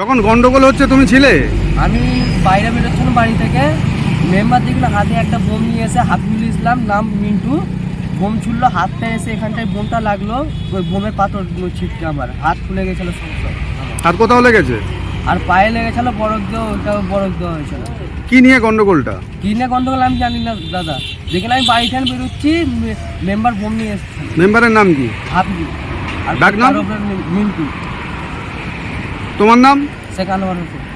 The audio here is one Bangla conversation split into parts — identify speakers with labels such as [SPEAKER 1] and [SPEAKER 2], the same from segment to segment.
[SPEAKER 1] যখন গন্ডগোল হচ্ছে তুমি ছিলে?
[SPEAKER 2] আমি বাইরে বেরোচ্ছিলাম বাড়ি থেকে। মেম্বার দেখল হাতে একটা বোম নিয়ে এসে হাফিজুল ইসলাম নাম মিন্টু। বোম ছুড়লো হাতটা এসে এখানটায় বোমটা লাগল ওই বোমের পাথর ছিটকে আমার হাত খুলে গেছিল আমার।
[SPEAKER 1] কোথাও লেগেছে?
[SPEAKER 2] আর পায়ে লেগেছিল বরফ দেওয়া ওটাও বরফ দেওয়া হয়েছিল।
[SPEAKER 1] কি নিয়ে গন্ডগোলটা?
[SPEAKER 2] কি নিয়ে গন্ডগোল আমি জানি না দাদা। যেখানে আমি বাড়ি থেকে বেরোচ্ছি মেম্বার বোম নিয়ে এসেছে।
[SPEAKER 1] মেম্বারের নাম কি?
[SPEAKER 2] হাফিজুল আর
[SPEAKER 1] ডাক নাম?
[SPEAKER 2] মিন্টু।
[SPEAKER 1] তোমার নাম?
[SPEAKER 2] সেখানে হোসেন।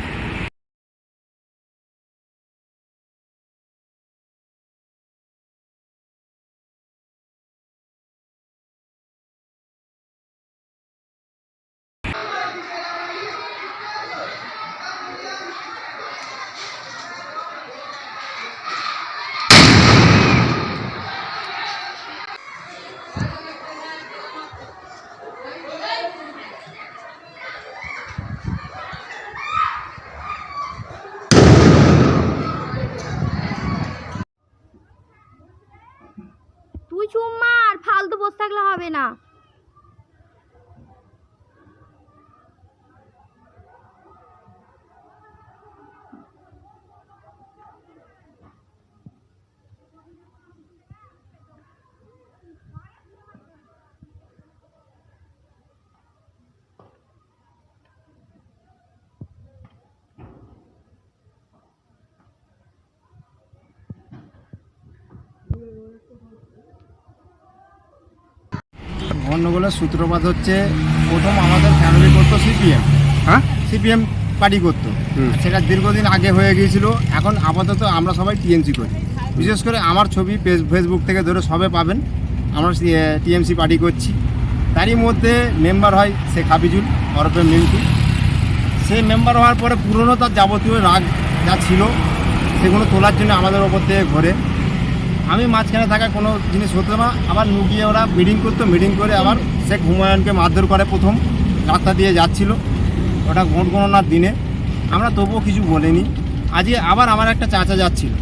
[SPEAKER 3] তুই চুপ মার ফালতু বসে থাকলে হবে না।
[SPEAKER 4] গণ্ডগোলের সূত্রপাত হচ্ছে প্রথম আমাদের ফ্যামিলি করতো সিপিএম
[SPEAKER 1] হ্যাঁ?
[SPEAKER 4] সিপিএম পার্টি করতো। সেটা দীর্ঘদিন আগে হয়ে গিয়েছিল। এখন আপাতত আমরা সবাই টিএমসি করি। বিশেষ করে আমার ছবি ফেস- ফেসবুক থেকে ধরে সবে পাবেন। আমরা টিএমসি পার্টি করছি। তারই মধ্যে মেম্বার হয় শেখ হাফিজুল ওরফে মিন্টু। সেই মেম্বার হওয়ার পরে পুরনো তার যাবতীয় রাগ যা ছিল সেগুলো তোলার জন্য আমাদের ওপর থেকে ঘোরে। আমি মাঝখানে থাকা কোনো জিনিস হতো না। আবার নুকিয়ে ওরা মিটিং করতো মিটিং করে আবার শেখ হুমায়ুনকে মারধর করে প্রথম রাস্তা দিয়ে যাচ্ছিল। ওটা ভোট গণনার দিনে। আমরা তবুও কিছু বলিনি। আজকে আবার আমার একটা চাচা যাচ্ছিল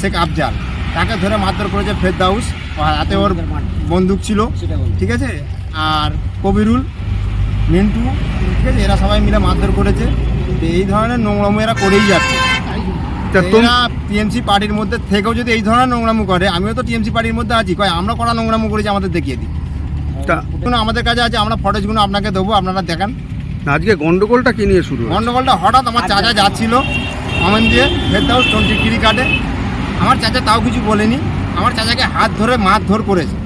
[SPEAKER 4] শেখ আফজাল। তাকে ধরে মারধর করেছে ফেরদাউস। হাতে ওর বন্দুক ছিল। ঠিক আছে? আর কবিরুল মিন্টু ঠিক আছে? এরা সবাই মিলে মারধর করেছে। এই ধরনের নোংরামো এরা করেই যাচ্ছে। এরা টিএমসি পার্টির মধ্যে থেকেও যদি এই ধরনের নোংরামো করে আমিও তো টিএমসি পার্টির মধ্যে আছি কয় আমরা করা নোংরামো করেছি আমাদের দেখিয়ে দিই। আমাদের কাছে আছে আমরা ফটোজগুলো আপনাকে দেবো আপনারা দেখান।
[SPEAKER 1] আজকে গন্ডগোলটা কি নিয়ে শুরু
[SPEAKER 4] গন্ডগোলটা হঠাৎ আমার চাচা যাচ্ছিল আমেন দিয়ে ফেরদাউস টোয়েন্টি কাটে আমার চাচা তাও কিছু বলেনি আমার চাচাকে হাত ধরে মারধর করেছে।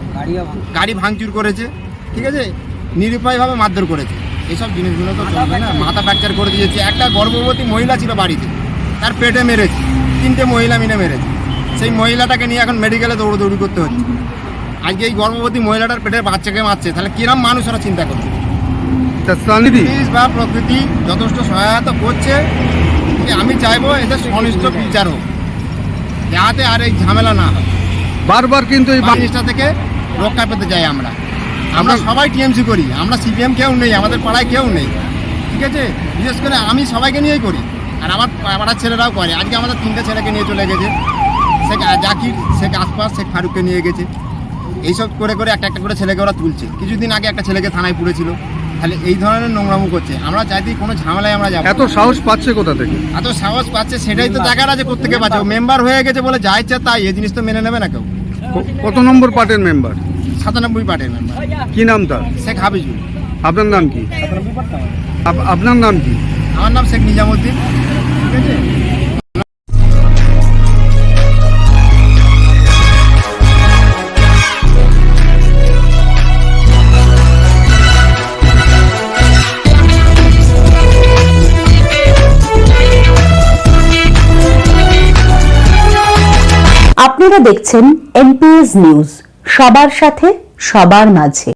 [SPEAKER 4] গাড়ি ভাঙচুর করেছে ঠিক আছে? নিরুপায়ভাবে মারধর করেছে। এইসব জিনিসগুলো তো চলবে না মাথা ফ্র্যাকচার করে দিয়েছে। একটা গর্ভবতী মহিলা ছিল বাড়িতে। তার পেটে মেরেছে। তিনটে মহিলা মিলে মেরেছে। সেই মহিলাটাকে নিয়ে এখন মেডিকেলে দৌড়দৌড়ি করতে হচ্ছে। আজকে এই গর্ভবতী মহিলাটার পেটের বাচ্চাকে মারছে। তাহলে কিরম মানুষ ওরা চিন্তা করছে? পুলিশ বা প্রকৃতি যথেষ্ট সহায়তা করছে। আমি চাইব এদের সনিষ্ঠ বিচার হোক। যাতে আর এই ঝামেলা না হয়।
[SPEAKER 1] বারবার কিন্তু এই
[SPEAKER 4] জিনিসটা থেকে রক্ষা পেতে চাই আমরা আমরা সবাই টিএমসি করি। আমরা সিপিএম কেউ নেই আমাদের পাড়ায় কেউ নেই। ঠিক আছে? বিশেষ করে আমি সবাইকে নিয়েই করি। আর আমার পাড়ার ছেলেরাও করে। আজকে আমাদের তিনটে ছেলেকে নিয়ে চলে গেছে। শেখ জাকির শেখ আসপাস শেখ ফারুককে নিয়ে গেছে। এইসব করে করে একটা একটা করে ছেলেকে ওরা তুলছে। কিছুদিন আগে একটা ছেলেকে থানায় পুড়েছিল তাহলে এই ধরনের নোংরামো করছে। আমরা চাইতেই কোনো ঝামেলায় আমরা যাব
[SPEAKER 1] এত সাহস পাচ্ছে কোথা থেকে?
[SPEAKER 4] এত সাহস পাচ্ছে সেটাই তো দেখার আছে কোথেকে পাচ্ছে। মেম্বার হয়ে গেছে বলে যা ইচ্ছা তাই এই জিনিস তো মেনে নেবে না কেউ।
[SPEAKER 1] কত নম্বর পার্টের মেম্বার
[SPEAKER 4] সাতানব্বই পার্টির মেম্বার
[SPEAKER 1] কি নাম তার?
[SPEAKER 4] শেখ হাফিজুল।
[SPEAKER 1] আপনার নাম কি? আপ- আপনার নাম কি?
[SPEAKER 4] আমার নাম শেখ নিজামুদ্দিন। ঠিক আছে?
[SPEAKER 5] আপনারা দেখছেন এনপিএস নিউজ সবার সাথে সবার মাঝে।